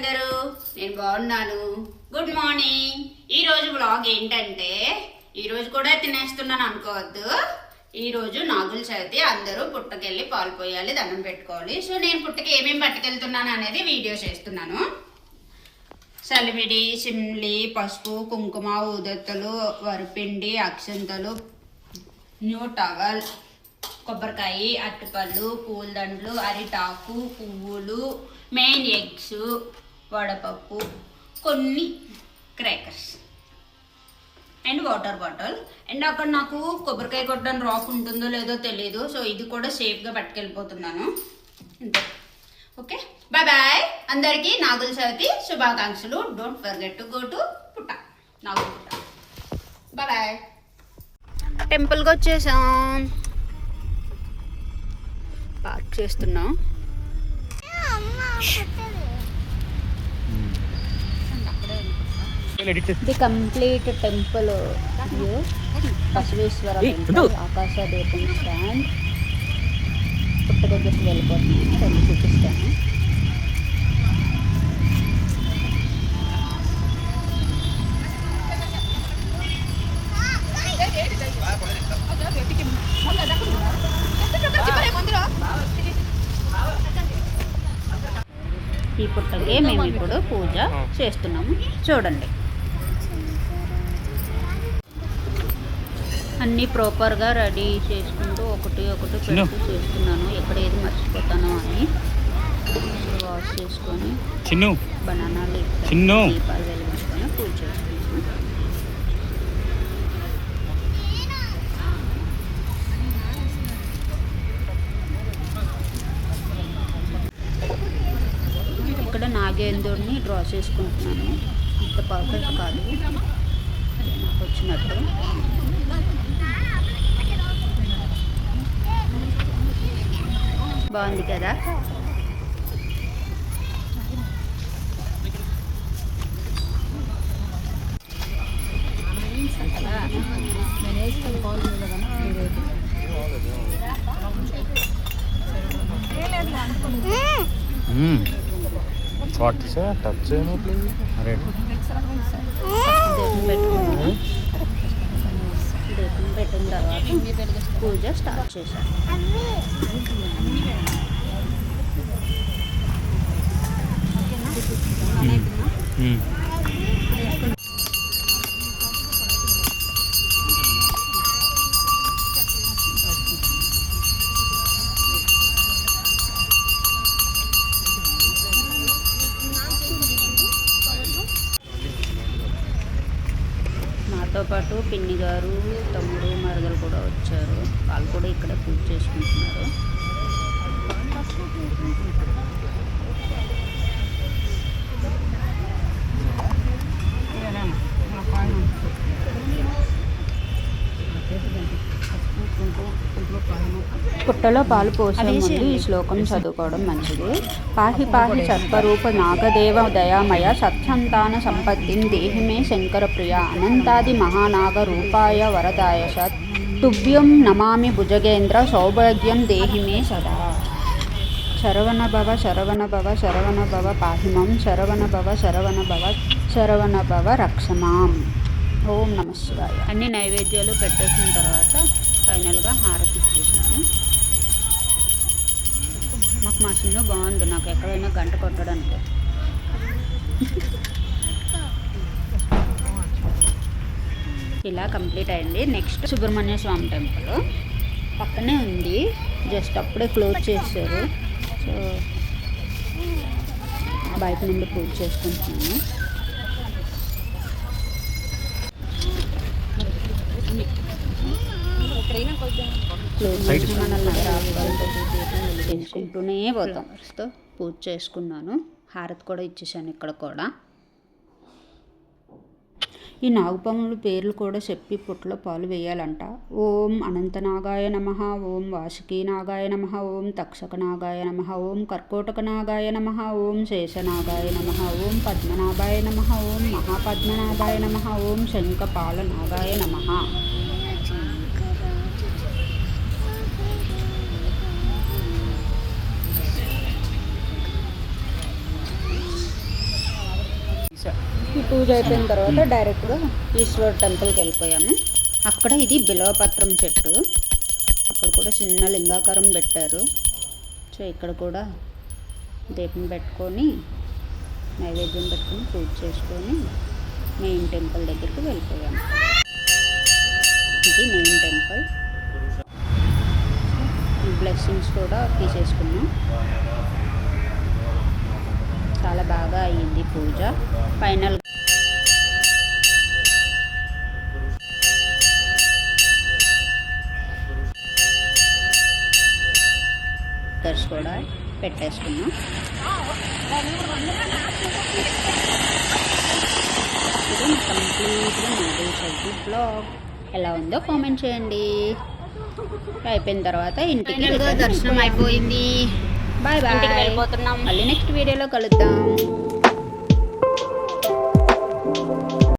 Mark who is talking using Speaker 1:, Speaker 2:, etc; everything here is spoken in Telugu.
Speaker 1: అందరూ? నేను బాగున్నాను. గుడ్ మార్నింగ్ ఈరోజు బ్లాగ్ ఏంటంటే ఈరోజు కూడా తినేస్తున్నాను అనుకోవద్దు. ఈరోజు నాగుల చవితి అందరూ పుట్టకెళ్ళి పాలు పోయాలి దండం పెట్టుకోవాలి. సో నేను పుట్టకి ఏమేమి పట్టుకెళ్తున్నాను అనేది వీడియో చేస్తున్నాను. సలిమిడి సిమ్లి పసుపు కుంకుమ ఊదత్తలు వరిపిండి అక్షంతలు న్యూ టవల్ కొబ్బరికాయ అరటిపళ్ళు పూలదండలు అరిటాకు పువ్వులు మెయిన్ ఎగ్స్ వడపప్పు కొన్ని crackers and water bottle and అక్కడ నాకు కొబ్బరికాయ కొట్టడానికి రాక్ ఉంటుందో లేదో తెలియదు సో ఇది కూడా సేఫ్గా పట్టుకెళ్ళిపోతున్నాను. అంతే. ఓకే బాయ్ బాయ్ అందరికీ నాగుల చవితి శుభాకాంక్షలు. Don't forget to go to పుట్ట నాగుల పుట్ట బాయ్ బాయ్ టెంపుల్కి వచ్చేసాం. పార్క్ చేస్తున్నాం. The complete temple view Basaveshwara ఆకాశ దీపం స్టాండ్ పుట్ట దగ్గరికి వెళ్ళిపోతున్నాను. రెండు చూపిస్తాను. ఈ పుట్టకే మేము ఇప్పుడు పూజ చేస్తున్నాము. చూడండి. అన్నీ ప్రాపర్గా రెడీ చేసుకుంటూ ఒకటి ఒకటి పెడుతూ చేస్తున్నాను. ఎక్కడ ఏది మర్చిపోతానో అని. వాష్ చేసుకొని
Speaker 2: చిన్ను.
Speaker 1: బనానాలు
Speaker 2: చిన్ను.
Speaker 1: దీపాలు వెలిగించుకొని పూజ చేస్తున్నాను. ఇక్కడ నాగేంద్రుడిని డ్రా చేసుకుంటున్నాను. అంత పర్ఫెక్ట్ కాదు. నాకు వచ్చినట్టు బాగుంది కదా
Speaker 2: వాట్ సార్ టచ్ చేయనట్లేదు అరే
Speaker 1: దీపం పెట్టుకున్నాను దీపం పెట్టిన తర్వాత పూజ స్టార్ట్ చేశాను. నాతో పాటు పిన్ని గారు తమ్ముడు మరదలు కూడా వచ్చారు. వాళ్ళు కూడా ఇక్కడ పూజ చేసుకుంటున్నారు. పుట్టలో పాలు పోసే ముందు ఈ శ్లోకం చదువుకోవడం మంచిది. పాహి పాహి సర్వరూప నాగదేవ దయామయ సత్సంతాన సంపత్తిం దేహి మే శంకర ప్రియ అనంతాది మహానాగ రూపాయ వరదాయ సత్. తుభ్యం నమామి భుజగేంద్ర సౌభాగ్యం దేహి మే సదా. శరవణ భవ శరవణ భవ శరవణ భవ పాహిమం శరవణ భవ శరవణ భవ శరవణ భవ రక్షమాం. ఓం నమ శివాయ. అన్ని నైవేద్యాలు పెట్టేసిన తర్వాత ఫైనల్గా హారతి ఇచ్చేసాను. మాకు మా చిన్న బాగుంది నాకు ఎక్కడైనా గంట కొట్టడానికి. ఇలా కంప్లీట్ అయింది. Next Subrahmanya Swamy temple. పక్కనే ఉంది జస్ట్ అప్పుడే క్లోజ్ చేశారు. సో బయట నుండి పూజ చేసుకుంటున్నాను. Close
Speaker 2: Side.
Speaker 1: చేసి మనల్ని చేసుకుంటూనే పోతాం. పూజ చేసుకున్నాను. హారతి కూడా ఇచ్చేసాను ఇక్కడ కూడా. ఈ నాగపాముల పేర్లు కూడా చెప్పి పుట్టలో పాలు వేయాలంట. ఓం అనంతనాగాయ నమ ఓం వాసుకీ నాగాయ నమ ఓం తక్షక నాగాయ నమ ఓం కర్కోటక నాగాయ నమ ఓం శేషనాగాయ నమ ఓం పద్మనాభాయ నమ ఓం మహాపద్మనాభాయ నమ ఓం శంఖపాల నాగాయ నమ. పూజ అయిపోయిన తర్వాత డైరెక్ట్గా ఈశ్వర్ టెంపుల్కి వెళ్ళిపోయాము. అక్కడ ఇది బిలవపత్రం చెట్టు. అక్కడ కూడా చిన్న లింగాకారం పెట్టారు. సో ఇక్కడ కూడా దీపం పెట్టుకొని నైవేద్యం పెట్టుకొని పూజ చేసుకొని మెయిన్ టెంపుల్ దగ్గరికి వెళ్ళిపోయాము. ఇది మెయిన్ టెంపుల్. బ్లెస్సింగ్స్ కూడా తీసేసుకున్నాం. అయ్యింది పూజ. ఫైనల్ కూడా పెట్టేసుకున్నాం. ఇది కంప్లీట్గా బ్లాగ్. ఎలా ఉందో కామెంట్ చేయండి. అయిపోయిన తర్వాత ఇంటికి దర్శనం అయిపోయింది. బాయ్ బాయ్
Speaker 3: వెళ్ళిపోతున్నాం.
Speaker 1: మళ్ళీ నెక్స్ట్ వీడియోలో కలుద్దాం.